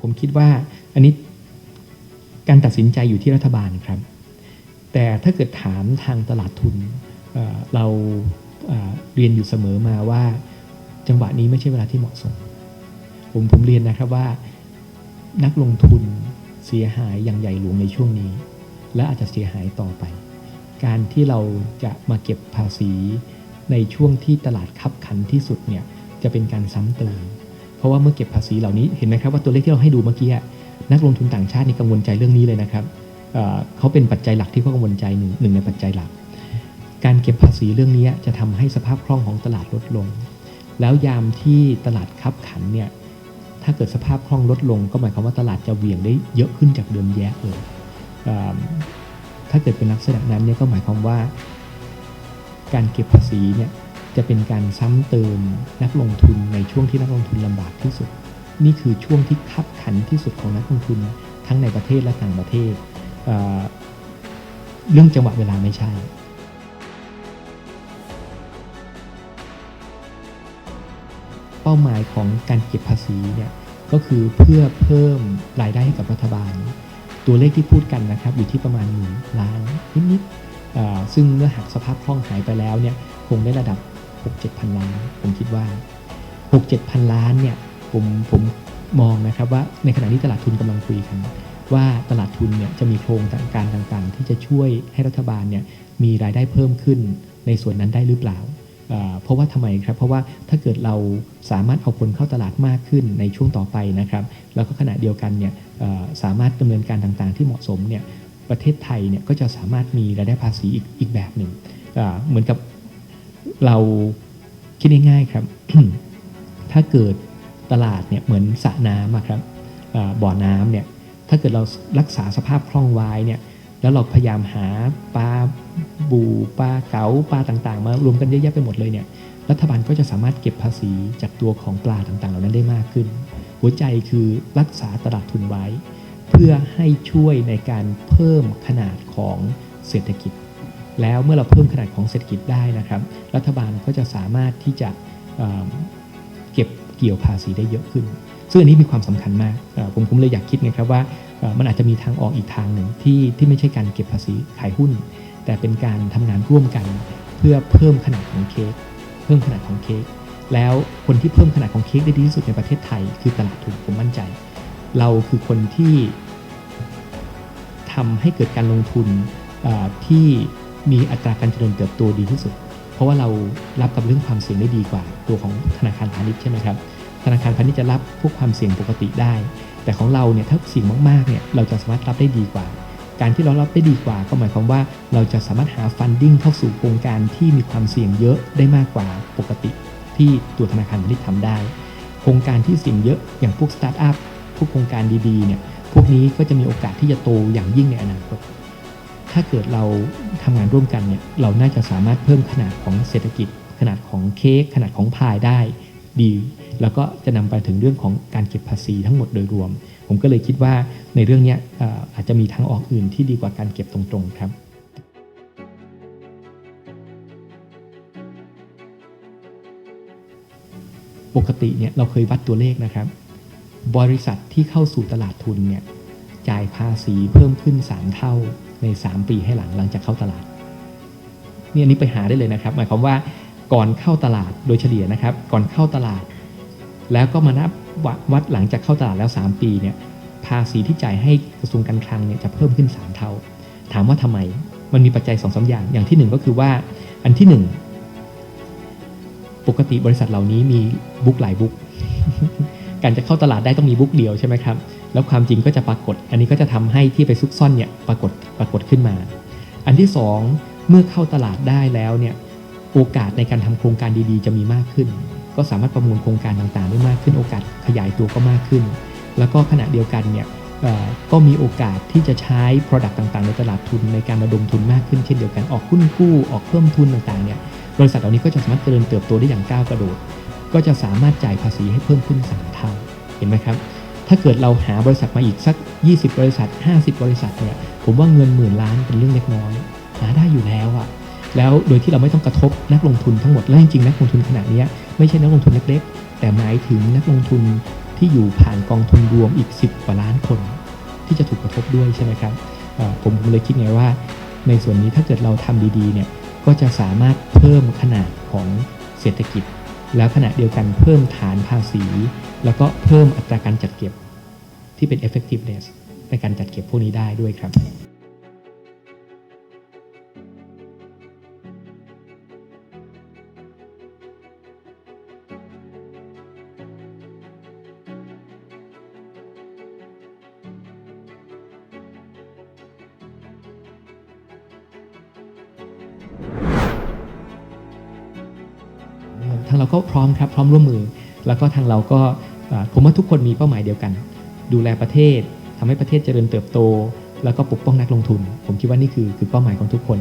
ผมคิดว่าอันนี้การตัดสินใจอยู่ที่รัฐบาลครับ แต่ถ้าเกิดถามทางตลาดทุนเเราเเรียนอยู่เสมอมาว่า จังหวะนี้ไม่ใช่เวลาที่เหมาะสม ผมผมเรียนนะครับว่านักลงทุนเสียหายอย่างใหญ่หลวงในช่วงนี้ และอาจจะเสียหายต่อไป การที่เราจะมาเก็บภาษีในช่วงที่ตลาดคับขันที่สุดเนี่ยจะเป็นการซ้ำเติม เพราะว่าเมื่อเก็บภาษีเหล่านี้เห็นไหมครับว่าตัวเลขที่เราให้ดูเมื่อกี้นักลงทุนต่างชาตินี่กังวลใจเรื่องนี้เลยนะครับเเขาเป็นปัจจัยหลักที่เขากังวลใจหนึ่งหนึ่งในปัจจัยหลัก การเก็บภาษีเรื่องนี้จะทำให้สภาพคล่องของตลาดลดลง แล้วยามที่ตลาดคับขันเนี่ยถ้าเกิดสภาพคล่องลดลง ก็หมายความว่าตลาดจะเหวี่ยงได้เยอะขึ้นจากเดิมแยะเลยเถ้าเกิดเป็นลักษณะนั้นเนี่ยก็หมายความว่า การเก็บภาษีเนี่ย จะเป็นการซ้ำเติมนักลงทุนในช่วงที่นักลงทุนลำบากที่สุด นี่คือช่วงที่คับขันที่สุดของนักลงทุนทั้งในประเทศและต่างประเทศเเรื่องจังหวะเวลาไม่ใช่เป้าหมายของการเก็บภาษีเนี่ยก็คือเพื่อเพิ่มรายได้ให้กับรัฐบาล ตัวเลขที่พูดกันนะครับอยู่ที่ประมาณหมื่นล้านนิดๆซึ่งเมื่อหักสภาพคล่องหายไปแล้วเนี่ยคงได้ระดับ 6-7พันล้าน ผมคิดว่า 6-7พันล้านเนี่ยผมผมมองนะครับว่าในขณะที่ตลาดทุนกำลังคุยกัน ว่าตลาดทุนเนี่ยจะมีโครงการต่างๆ ที่จะช่วยให้รัฐบาลเนี่ยมีรายได้เพิ่มขึ้นในส่วนนั้นได้หรือเปล่าเพราะว่าทำไมครับ เพราะว่าถ้าเกิดเราสามารถเอาคนเข้าตลาดมากขึ้นในช่วงต่อไปนะครับ แล้วก็ขณะเดียวกันเนี่ยสามารถดำเนินการต่างๆ ที่เหมาะสมเนี่ยประเทศไทยเนี่ยก็จะสามารถมีรายได้ภาษีอีกอีกแบบหนึ่งเหมือนกับ เราคิดง่ายๆครับ ถ้าเกิดตลาดเนี่ยเหมือนสระน้ำครับบ่อน้ำเนี่ยถ้าเกิดเรารักษาสภาพคล่องไว้เนี่ยแล้วเราพยายามหาปลาบูปลาเก๋าปลาต่างๆ มารวมกันเยอะแยะไปหมดเลยเนี่ยรัฐบาลก็จะสามารถเก็บภาษีจากตัวของปลาต่างๆ เหล่านั้นได้มากขึ้น หัวใจคือรักษาตลาดทุนไว้ เพื่อให้ช่วยในการเพิ่มขนาดของเศรษฐกิจ แล้วเมื่อเราเพิ่มขนาดของเศรษฐกิจได้นะครับ รัฐบาลก็จะสามารถที่จะเเก็บเกี่ยวภาษีได้เยอะขึ้น ซึ่งอันนี้มีความสำคัญมาก ผมผมเลยอยากคิดนะครับว่ามันอาจจะมีทางออกอีกทางหนึ่งที่ที่ไม่ใช่การเก็บภาษีขายหุ้น แต่เป็นการทำงานร่วมกัน เพื่อเพิ่มขนาดของเค้กเพิ่มขนาดของเค้กแล้วคนที่เพิ่มขนาดของเค้กได้ดีที่สุดในประเทศไทย คือตลาดทุนผมมั่นใจ เราคือคนที่ทำให้เกิดการลงทุนที่ มีอัตราการเจริญเติบโตดีที่สุด เพราะว่าเรารับกับเรื่องความเสี่ยงได้ดีกว่า ตัวของธนาคารพาณิชย์ใช่ไหมครับธนาคารพาณิชย์จะรับพวกความเสี่ยงปกติได้ แต่ของเราเนี่ยถ้าเสี่ยงมากๆเนี่ยเราจะสามารถรับได้ดีกว่า การที่เรารับได้ดีกว่า ก็หมายความว่าเราจะสามารถหาฟันดิ้งเข้าสู่โครงการที่มีความเสี่ยงเยอะได้มากกว่าปกติ ที่ตัวธนาคารพาณิชย์ทำได้ โครงการที่เสี่ยงเยอะอย่างพวกสตาร์ทอัพพวกโครงการดีๆเนี่ยพวกนี้ก็จะมีโอกาสที่จะโตอย่างยิ่งในอนาคต ถ้าเกิดเราทำงานร่วมกันเนี่ยเราน่าจะสามารถเพิ่มขนาดของเศรษฐกิจ ขนาดของเค้กขนาดของพายได้ดี แล้วก็จะนำไปถึงเรื่องของการเก็บภาษีทั้งหมดโดยรวม ผมก็เลยคิดว่าในเรื่องนี้ยเอ่ออาจจะมีทางออกอื่นที่ดีกว่าการเก็บตรงๆครับปกติเนี่ยเราเคยวัดตัวเลขนะครับ บริษัทที่เข้าสู่ตลาดทุนเนี่ยจ่ายภาษีเพิ่มขึ้น 3 เท่า ใน 3 ปีให้หลังหลังจากเข้าตลาดนี่อันนี้ไปหาได้เลยนะครับ หมายความว่าก่อนเข้าตลาดโดยเฉลี่ยนะครับ ก่อนเข้าตลาด แล้วก็มานับววัดหลังจากเข้าตลาดแล้ว 3 ปีเนี่ยภาษีที่จ่ายให้กระทรวงการคลังเนี่ยจะเพิ่มขึ้น 3 เท่า ถามว่าทำไมมันมีปัจจัย2อสอย่าง อย่างที่หนึ่งก็คือว่าอันที่หนึ่งปกติบริษัทเหล่านี้มีบุ๊กหลายบุ๊ก การจะเข้าตลาดได้ต้องมีบุ๊กเดียวใช่ไหมครับ แล้วความจริงก็จะปรากฏ อันนี้ก็จะทำให้ที่ไปซุกซ่อนเนี่ยปรากฏปรากฏขึ้นมา อันที่สองเมื่อเข้าตลาดได้แล้วเนี่ยโอกาสในการทำโครงการดีๆ จะมีมากขึ้น ก็สามารถประมูลโครงการต่างๆได้มากขึ้น โอกาสขยายตัวก็มากขึ้น แล้วก็ขณะเดียวกันเนี่ยก็มีโอกาสที่จะใช้ Product ต่างๆ ในตลาดทุนในการระดมทุนมากขึ้นเช่นเดียวกันออกหุ้นกู้ออกเพิ่มทุนต่างๆเนี่ยบริษัทเหล่านี้ก็จะสามารถเจริญเติบโตได้อย่างก้าวกระโดด ก็จะสามารถจ่ายภาษีให้เพิ่มขึ้น 3 เท่า เห็นไหมครับ ถ้าเกิดเราหาบริษัทมาอีกสัก 20 บริษัท 50 บริษัทเนี่ย ผมว่าเงินหมื่นล้านเป็นเรื่องเล็กน้อย หาได้อยู่แล้วอะแล้วโดยที่เราไม่ต้องกระทบนักลงทุนทั้งหมด และจริงๆ นักลงทุนขนาดนี้ไม่ใช่นักลงทุนเล็กๆ แต่หมายถึงนักลงทุนที่อยู่ผ่านกองทุนรวมอีก 10 กว่าล้านคน ที่จะถูกกระทบด้วยใช่ไหมครับ ผมเลยคิดไงว่า ในส่วนนี้ถ้าเกิดเราทำดีๆ เนี่ย ก็จะสามารถเพิ่มขนาดของเศรษฐกิจ แล้วขณะเดียวกันเพิ่มฐานภาษี แล้วก็เพิ่มอัตราการจัดเก็บที่เป็น effectiveness ในการจัดเก็บพวกนี้ได้ด้วยครับ ทางเราก็พร้อมครับพร้อมร่วมมือ แล้วก็ทางเราก็ผมว่าทุกคนมีเป้าหมายเดียวกัน ดูแลประเทศทำให้ประเทศเจริญเติบโต แล้วก็ปกป้องนักลงทุน ผมคิดว่านี่คือคือเป้าหมายของทุกคน